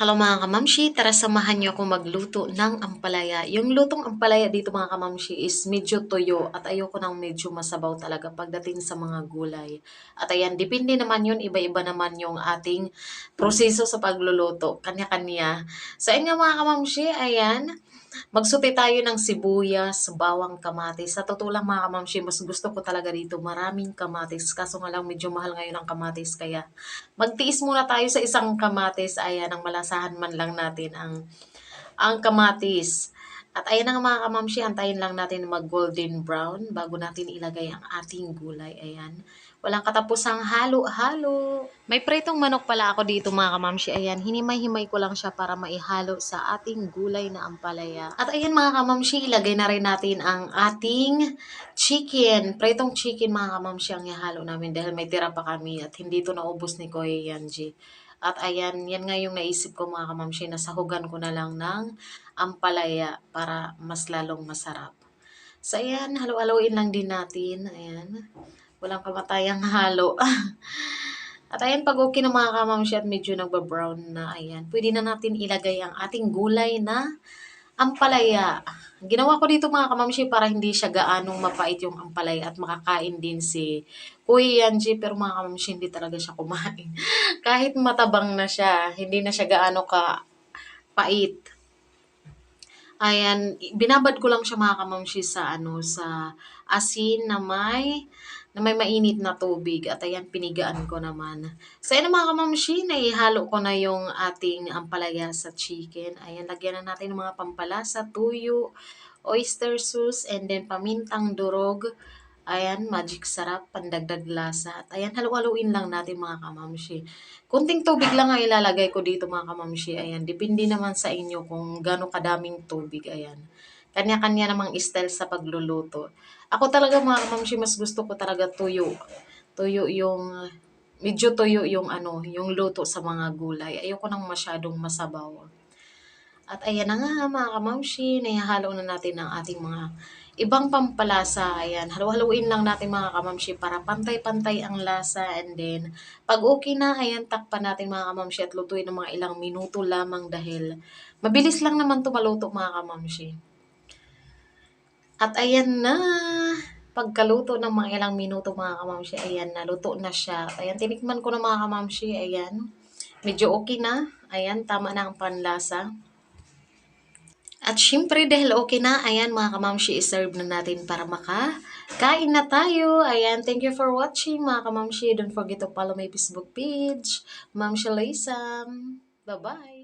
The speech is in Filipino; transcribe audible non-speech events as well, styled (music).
Hello mga kamamshi, tara samahan niyo ako magluto ng ampalaya. Yung lutong ampalaya dito mga kamamshi is medyo toyo at ayoko nang medyo masabaw talaga pagdating sa mga gulay. At ayan, depende naman yun, iba-iba naman yung ating proseso sa pagluluto, kanya-kanya. Sa inyo mga kamamshi, ayan, Magsuti tayo ng sibuyas, bawang kamatis. Sa totoo lang mga kamamshi, mas gusto ko talaga dito maraming kamatis. Kaso nga lang medyo mahal ngayon ang kamatis. Kaya magtiis muna tayo sa isang kamatis. Ayan, ang malasahan man lang natin ang, ang kamatis. At ayan na nga mga kamamshi, antayin lang natin mag golden brown bago natin ilagay ang ating gulay. Ayan. Walang katapusang halo-halo. May pritong manok pala ako dito mga kamamshi. Ayan, hinimay-himay ko lang siya para maihalo sa ating gulay na ampalaya. At ayan mga kamamshi, ilagay na rin natin ang ating chicken. Pritong chicken mga kamamshi ang ihalo namin dahil may tira pa kami at hindi to naubos ni Koy Yanji. At ayan, yan nga yung naisip ko mga kamamshi, nasahugan ko na lang ng ampalaya para mas lalong masarap. So ayan, halo-haloin lang din natin. Ayan. Walang kamatayang halo. (laughs) at ayan, pag okay na mga kamamshi at medyo nagba-brown na, ayan, pwede na natin ilagay ang ating gulay na ampalaya. Ginawa ko dito mga kamamshi para hindi siya gaanong mapait yung ampalaya at makakain din si Kuya Yanji. Pero mga kamamshi, hindi talaga siya kumain. (laughs) Kahit matabang na siya, hindi na siya gaano ka pait. Ayan, binabad ko lang siya mga kamamshi sa ano sa asin na may na may mainit na tubig at ayan pinigaan ko naman. So ayan mga kamamshi, naihalo ko na yung ating ampalaya sa chicken. Ayan, lagyan na natin ng mga pampalasa, tuyo, oyster sauce, and then pamintang durog. Ayan, magic sarap, pandagdag lasa. At ayan, halu-haluin lang natin mga kamamshi. Kunting tubig lang ang ilalagay ko dito mga kamamshi. Ayan, depende naman sa inyo kung gaano kadaming tubig. Ayan. Kanya-kanya namang style sa pagluluto. Ako talaga mga kamamshi, mas gusto ko talaga tuyo. Tuyo yung, medyo tuyo yung ano, yung luto sa mga gulay. Ayoko nang masyadong masabaw. At ayan na nga mga kamamshi, naihalo na natin ang ating mga ibang pampalasa. Ayan, halo-haloin lang natin mga kamamshi para pantay-pantay ang lasa. And then, pag okay na, ayan, takpan natin mga kamamshi at lutuin ng mga ilang minuto lamang dahil mabilis lang naman ito maluto mga kamamshi. At ayan na, pagkaluto ng mga ilang minuto mga kamamshi, ayan, naluto na siya. Ayan, tinikman ko na mga kamamshi, ayan, medyo okay na. Ayan, tama na ang panlasa. At syempre, dahil okay na, ayan mga kamamshi, iserve na natin para maka kain na tayo. Ayan, thank you for watching mga kamamshi. Don't forget to follow my Facebook page, Ma'am Shalaysam. Bye-bye!